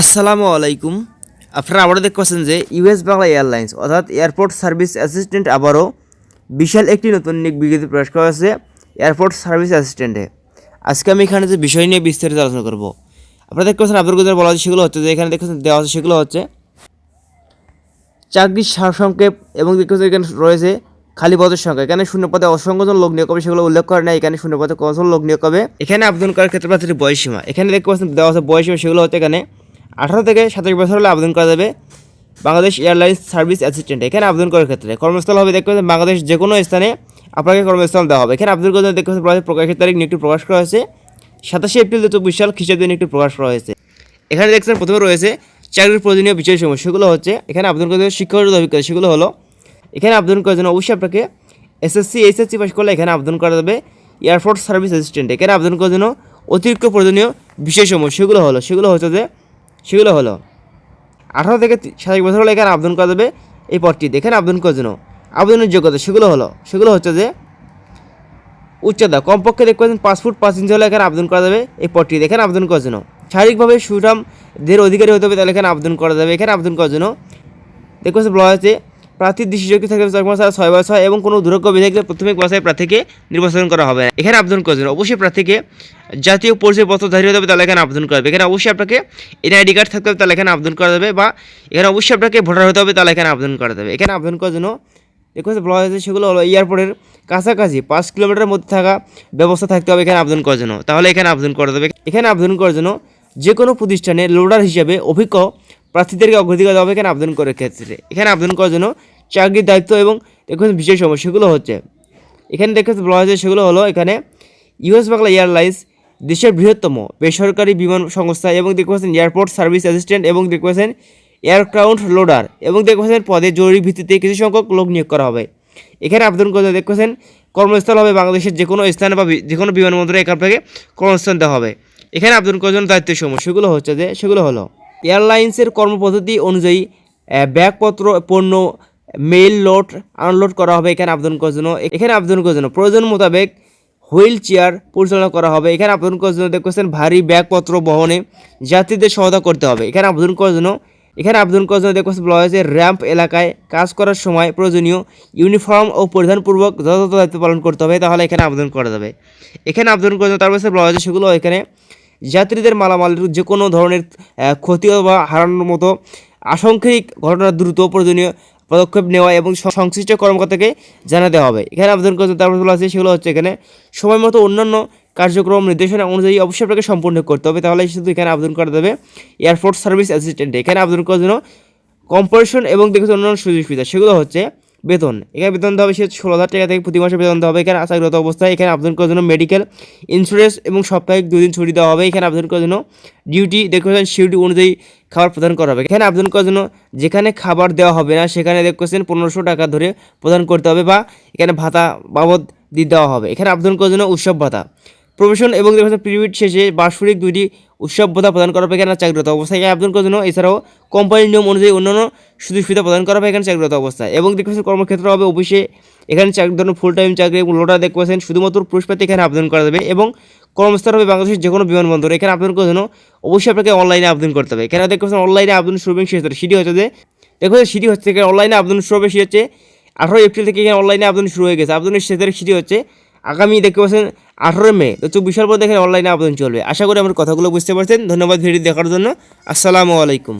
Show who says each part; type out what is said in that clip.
Speaker 1: আসসালামু আলাইকুম। আপনারা আবারও দেখতে পাচ্ছেন যে ইউএস বাংলা এয়ারলাইন্স, অর্থাৎ এয়ারপোর্ট সার্ভিস অ্যাসিস্ট্যান্ট আবারও বিশাল একটি নতুন নিক বিজ্ঞপ্তি প্রকাশ করা হয়েছে এয়ারপোর্ট সার্ভিস অ্যাসিস্ট্যান্টে। আজকে আমি এখানে যে বিষয় নিয়ে বিস্তারিত আলোচনা করব। আপনারা দেখতে পাচ্ছেন আব্দুল গুজার বলা হচ্ছে সেগুলো হচ্ছে যে এখানে দেখতে দেওয়া হচ্ছে সেগুলো হচ্ছে চাকরির সারসংক্ষেপ এবং দেখতে পাচ্ছেন এখানে রয়েছে খালি পদের সংখ্যা। এখানে শূন্য পদে অসংখ্যজন লোক নিয়োগ হবে সেগুলো উল্লেখ করে না এখানে শূন্য পদে কতজন লোক নিয়োগ হবে? এখানে আবেদন করার ক্ষেত্রে বয়সীমা। এখানে দেখতে পাচ্ছেন দেওয়া আছে বয়সীমা, সেগুলো হচ্ছে এখানে আঠারো থেকে সাতাশ বছর হলে আবেদন করা যাবে বাংলাদেশ এয়ারলাইন্স সার্ভিস অ্যাসিস্ট্যান্ট। এখানে আবেদন করার ক্ষেত্রে কর্মস্থল হবে, দেখতে পাচ্ছেন বাংলাদেশ যে কোনো স্থানে আপনাকে কর্মস্থল দেওয়া হবে। এখানে আবেদন করতে দেখতে পাচ্ছেন প্রকাশের তারিখ নিয়োগটি প্রকাশ করা হয়েছে। সাতাশে এপ্রিল দু চব্বিশ সাল খ্রিস্টাব্দে নিয়োগটি প্রকাশ করা হয়েছে। এখানে দেখছেন প্রথমে রয়েছে চাকরির প্রয়োজনীয় বিষয়সমূহ, সেগুলো হচ্ছে এখানে আবেদন করতে শিক্ষকের অভিজ্ঞতা, সেগুলো হলো এখানে আবেদন করার জন্য অবশ্যই আপনাকে এসএসসি, এইচএসসি পাস করলে এখানে আবেদন করা যাবে এয়ারফোর্স সার্ভিস অ্যাসিস্ট্যান্ট। এখানে আবেদন করার জন্য অতিরিক্ত প্রয়োজনীয় বিষয় বিষয়সমূহ, সেগুলো হলো, সেগুলো হচ্ছে যে সেগুলো হলো, আঠারো থেকে সাতাশ বছর হলে এখানে আবেদন করা যাবে এই পদটি। দেখেন আবেদন করার জন্য। আবেদনের যোগ্যতা, সেগুলো হলো, সেগুলো হচ্ছে যে উচ্চতা, কমপক্ষে দেখতে পাচ্ছেন পাঁচ ফুট পাঁচ ইঞ্চি হলে এখানে আবেদন করা যাবে এই পদটি। দেখেন আবেদন করার জন্য। শারীরিকভাবে সুঠাম, দের অধিকারী হতে হবে, তাহলে এখানে আবেদন করা যাবে। এখানে আবেদন করার জন্য দেখতে পাচ্ছেন বলা হয়েছে প্রার্থীর দৃষ্টিশক্তি থাকবে চার মাস ছয় বছর এবং কোনো দুরক্ষ বিধি থাকলে প্রাথমিক বাসায় প্রার্থীকে নির্বাচন করা হবে। না এখানে আবেদন করার জন্য অবশ্যই প্রার্থীকে জাতীয় পরিচয়পত্রধারী হতে হবে, তাহলে এখানে আবেদন করা হবে। এখানে অবশ্যই আপনাকে এনআইডি কার্ড থাকতে হবে, তাহলে এখানে আবেদন করা যাবে বা এখানে অবশ্যই আপনাকে ভোটার হতে হবে, তাহলে এখানে আবেদন করা যাবে। এখানে আবেদন করার জন্য দেখুন বলা হয়েছে সেগুলো হলো এয়ারপোর্টের কাছাকাছি পাঁচ কিলোমিটারের মধ্যে থাকা ব্যবস্থা থাকতে হবে এখানে আবেদন করার জন্য। তাহলে এখানে আবেদন করা যাবে। এখানে আবেদন করার জন্য যে কোনো প্রতিষ্ঠানে লোডার হিসেবে অভিজ্ঞ প্রার্থীদেরকে অগ্রাধিকার দেওয়া হবে, এখানে আবেদন করার ক্ষেত্রে। এখানে আবেদন করার জন্য চাকরির দায়িত্ব এবং দেখুন বিশেষ সমস্যাগুলো হচ্ছে। এখানে দেখে বলা হয়েছে সেগুলো হলো এখানে, ইউএস বাংলা এয়ারলাইন্স দেশের বৃহত্তম বেসরকারি বিমান সংস্থা এবং দেখতে পাচ্ছেন এয়ারপোর্ট সার্ভিস অ্যাসিস্ট্যান্ট এবং দেখতে পাচ্ছেন এয়ারক্রাউন্ট লোডার এবং দেখতে পাচ্ছেন পদে জরুরি ভিত্তিতে কিছু সংখ্যক লোক নিয়োগ করা হবে। এখানে আবেদন করতে দেখতে পাচ্ছেন কর্মস্থল হবে বাংলাদেশের যে কোনো স্থানে বা যে কোনো বিমানবন্দরে এখান থেকে কর্মস্থান দেওয়া হবে। এখানে আবেদন করার জন্য দায়িত্ব সমূহ সেগুলো হচ্ছে যে, সেগুলো হলো এয়ারলাইন্সের কর্মপদ্ধতি অনুযায়ী ব্যাগপত্র, পণ্য, মেইল লোড আনলোড করা হবে এখানে আবেদন করার জন্য। এখানে আবেদন করার জন্য প্রয়োজন মোতাবেক হুইল চেয়ার পরিচালনা করা হবে। এখানে আবেদন করার জন্য দেখতেছেন ভারী ব্যাগপত্র বহনে যাত্রীদের সহায়তা করতে হবে। এখানে আবেদন করার জন্য, এখানে আবেদন করার জন্য দেখতেছেন বলা হয়েছে র্যাম্প এলাকায় কাজ করার সময় প্রয়োজনীয় ইউনিফর্ম ও পরিধানপূর্বক যথাযথ দায়িত্ব পালন করতে হবে। তাহলে এখানে আবেদন করা যাবে। এখানে আবেদন করার জন্য তার পাশে বলা হয়েছে সেগুলো এখানে যাত্রীদের মালামালের যে কোনো ধরনের ক্ষতি বা হারানোর মতো আশঙ্কিক ঘটনা দ্রুত প্রয়োজনীয় পদক্ষেপ নেওয়া এবং সংশ্লিষ্ট কর্মকর্তাকে জানাতে হবে। এখানে আবেদন করতে তারপর বলা আছে সেগুলো হচ্ছে এখানে সময় মতো অন্যান্য কার্যক্রম নির্দেশনা অনুযায়ী অবশ্যই আপনাকে সম্পূর্ণ করতে হবে। তাহলে শুধু এখানে আবেদন করা যাবে এয়ারফোর্স সার্ভিস অ্যাসিস্ট্যান্ট। এখানে আবেদন করার জন্য কম্পারেশন এবং দেখেছে অন্যান্য সুযোগ সুবিধা সেগুলো হচ্ছে বেতন। এখানে বেতন দেওয়া হবে সে ষোলো হাজার টাকা থেকে প্রতি মাসে বেতন দেওয়া হবে। এখানে আশাগত অবস্থায় এখানে আবেদন করার জন্য মেডিকেল ইন্স্যুরেন্স এবং সাপ্তাহিক দুই দিন ছুটি দেওয়া হবে। এখানে আবেদন করার জন্য ডিউটি দেখেছেন শিডিউল অনুযায়ী খাবার প্রদান করা হবে। এখানে আবেদন করার জন্য যেখানে খাবার দেওয়া হবে না, সেখানে দেখছেন পনেরোশো টাকা ধরে প্রদান করতে হবে বা এখানে ভাতা বাবদ দিয়ে দেওয়া হবে। এখানে আবেদন করার জন্য উৎসব ভাতা। প্রফেশন এবং দেখেছেন পিরিয়ড শেষে বার্ষিক দুইটি উৎসব ভাতা প্রদান করা এখানে চাকরিরত অবস্থায়। আবেদন করার জন্য এছাড়াও কোম্পানির নিয়ম অনুযায়ী অন্যান্য সুযোগ সুবিধা প্রদান করা এখানে চাকরিরত অবস্থায়। এবং দেখবেন কর্মক্ষেত্র হবে অফিসে। এখানে চাকরি ধরুন ফুল টাইম চাকরি, এবং লোটা দেখতে পাচ্ছেন শুধুমাত্র পুরুষ প্রার্থী এখানে আবেদন করা যাবে। এবং কর্মস্থল হবে বাংলাদেশের যে কোনো বিমানবন্দর। এখানে আবেদন করার জন্য অবশ্যই আপনাকে অনলাইনে আবেদন করতে হবে। এখানে দেখতে পাচ্ছেন অনলাইনে আবেদন শুরু হবে শেষ। সেটি হচ্ছে যে দেখো সেটি হচ্ছে এখানে অনলাইনে আবেদন শুরু হবে, সেটি হচ্ছে আঠারো এপ্রিল থেকে এখানে অনলাইনে আবেদন শুরু হয়ে গেছে। আবেদনের শেষ তারিখ সেটি হচ্ছে আগামী দেখতে পাচ্ছেন আঠারো মে, তো চব্বিশ সাল পর দেখেন অনলাইনে আবেদন চলবে। আশা করি আমার কথাগুলো বুঝতে পারছেন। ধন্যবাদ ভিডিও দেখার জন্য। আসসালামু আলাইকুম।